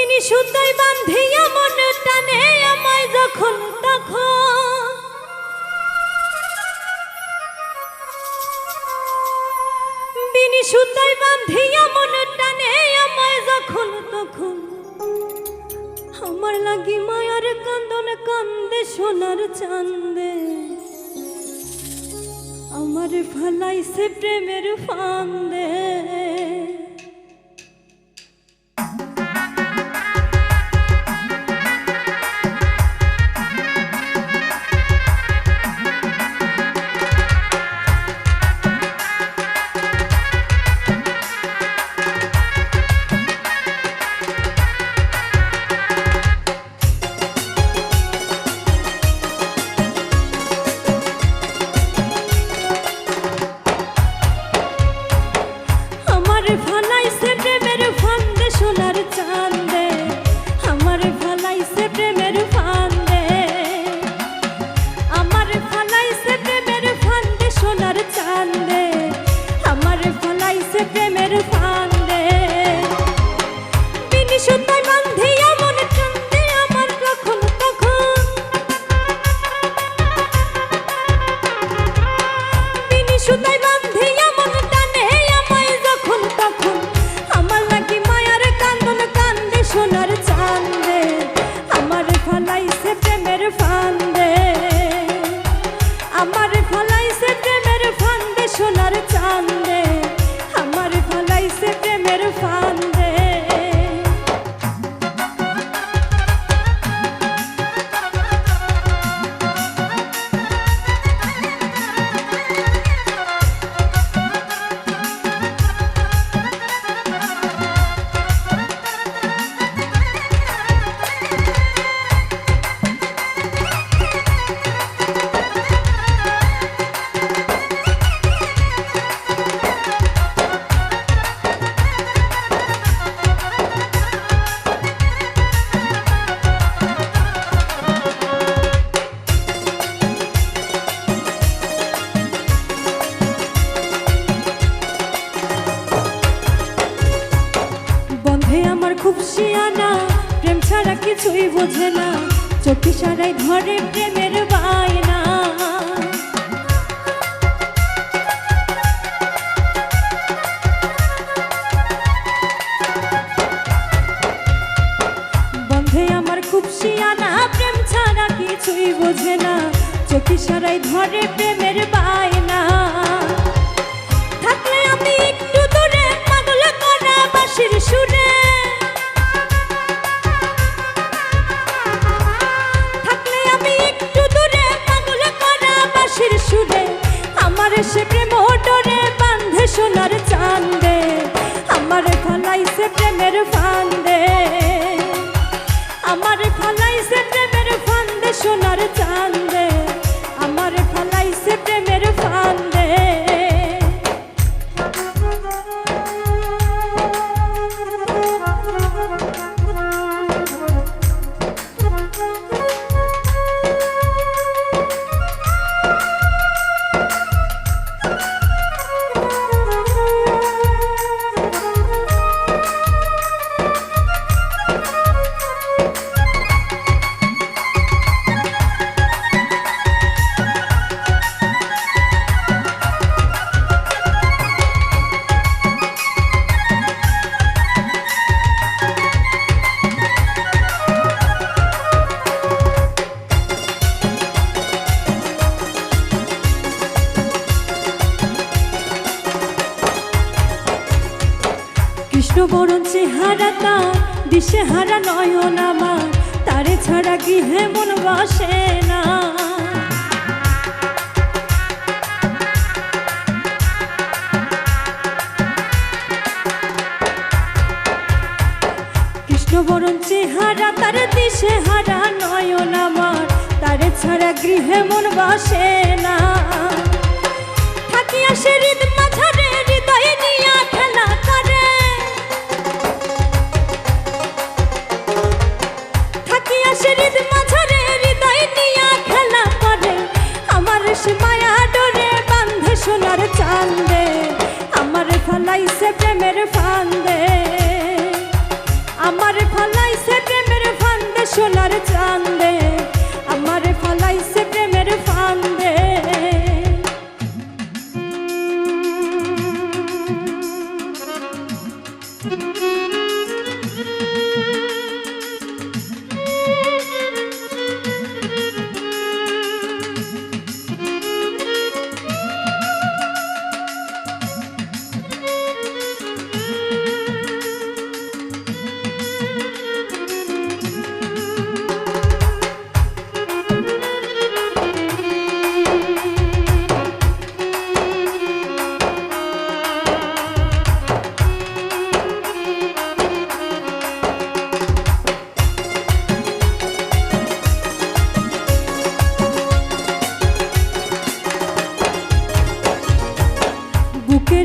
বিনি সুতাই বান্ধিয়া মন টানে আমায় যখন তখন। বিনি সুতাই বান্ধিয়া মন টানে আমায় যখন তখন। আমার লাগি মায়ার কান্দন কান্দে, সোনার চান্দে। আমার ফালাইছে প্রেমের ফান্দে। সুতায় বান্ধিয়া মন টানে, আমায় যখন তখন। আমার লাগি মায়ার কান্দন, কান্দে সোনার চান্দে। আমার ফালাইছে প্রেমের ফান্দে। আমার ফালাইছে সোনার চান্দে। বোঝে না, চোখে সারাই ধরে প্রেমের বায়না। বন্ধে আমার খুব শিয়ানা, প্রেম ছাড়া কিছুই বোঝে না, চোখে সারাই ধরে প্রেমের বায়না। বরণ চেহারা তার দিশে হারা নয়ন আমার, তারে ছাড়া গৃহে মন বসে না। বরণ চেহারা, তার দিশে হারা নয়ন আমার, তারে ছাড়া গৃহে মন বসে না। থাকিয়া সে হৃদ মাঝারে, হৃদয়ে নিয়া আমার ফলাইছে প্রেমের ফান্দে শোনা।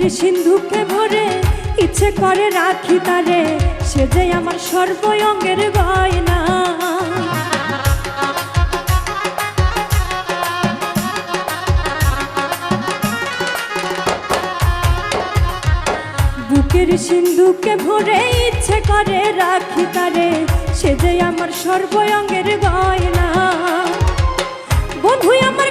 সিন্ধুকে ভরে ইচ্ছে করে রাখি তারে, সে যে আমার সর্বঙ্গের গয়না। বুকের সিন্ধুকে ভরে ইচ্ছে করে রাখি তারে, সে যে আমার সর্বঙ্গের গয়না। বন্ধু আমার